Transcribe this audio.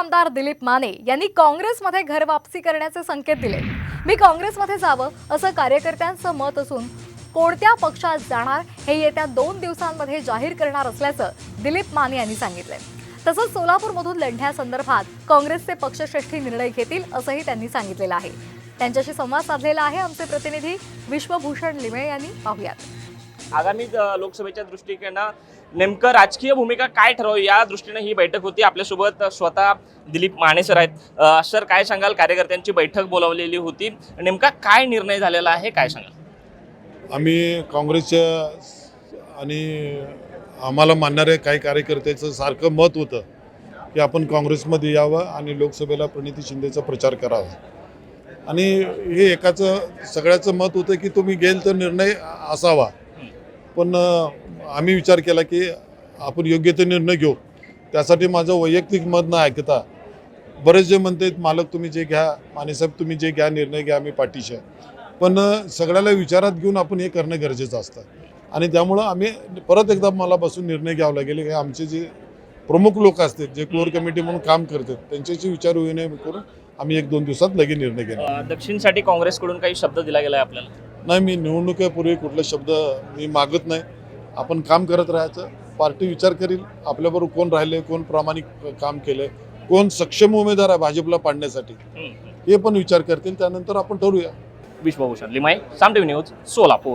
आमदार दिलीप माने यांनी काँग्रेसमध्ये घर वापसी करण्याचे संकेत दिले. मी काँग्रेसमध्ये जावं असं कार्यकर्त्यांचं मत असून कोणत्या पक्षात जाणार हे येत्या दोन दिवसांमध्ये जाहीर करणार असल्याचं दिलीप माने यांनी सांगितलंय तसंच सोलापूरमधून लढण्यासंदर्भात काँग्रेसचे पक्षश्रेष्ठी निर्णय घेतील असंही त्यांनी सांगितलेलं आहे. त्यांच्याशी संवाद साधलेला आहे आमचे प्रतिनिधी विश्वभूषण लिमे यांनी. पाहुयात. आगामी लोकसभेच्या दृष्टीने नेमकं राजकीय भूमिका काय ठरवावी या दृष्टीने ही बैठक होती. आपल्यासोबत स्वतः दिलीप माने सर आहेत. सर काय सांगाल? कार्यकर्त्यांची बैठक बोलावलेली होती. नेमका काय निर्णय झालेला आहे? काय सांगाल? आम्ही काँग्रेसच्या आणि आम्हाला मानणाऱ्या काही कार्यकर्त्याचं सारखं मत होतं की आपण काँग्रेसमध्ये यावं आणि लोकसभेला प्रणिती शिंदेचा प्रचार करावा. आणि हे एकाचं सगळ्याचं मत होतं की तुम्ही गेल तर निर्णय असावा. पण आम्ही विचार केला की आपण योग्य ते निर्णय घेऊ. त्यासाठी माझं वैयक्तिक मत न ऐकता बरेच जे म्हणतात मालक तुम्ही जे घ्या मानेसाहेब तुम्ही जे घ्या निर्णय घ्या आम्ही पाठीशी आहे. पण सगळ्याला विचारात घेऊन आपण हे करणं गरजेचं असतं. आणि त्यामुळं आम्ही परत एकदा मला बसून निर्णय घ्यावा लागेल. की आमचे जे प्रमुख लोक असतात जे कोर कमिटी म्हणून काम करतात त्यांच्याशी विचार विनिमय करून आम्ही एक दोन दिवसात लगेच निर्णय घेणार. दक्षिणसाठी काँग्रेसकडून काही शब्द दिला गेला आहे आपल्याला? नाही मी निवडणुकीपूर्वी कुठले शब्द मी मागत नाही. आपण काम करत राहायचं. पार्टी विचार करील. आपल्याबरोबर कोण राहिले कोण प्रामाणिक काम केलं कोण सक्षम उमेदवार आहे भाजपला पाडण्यासाठी. हे पण विचार करतील. त्यानंतर आपण ठरवूया. Vishwabhushan Limaye Saam TV news Solapur.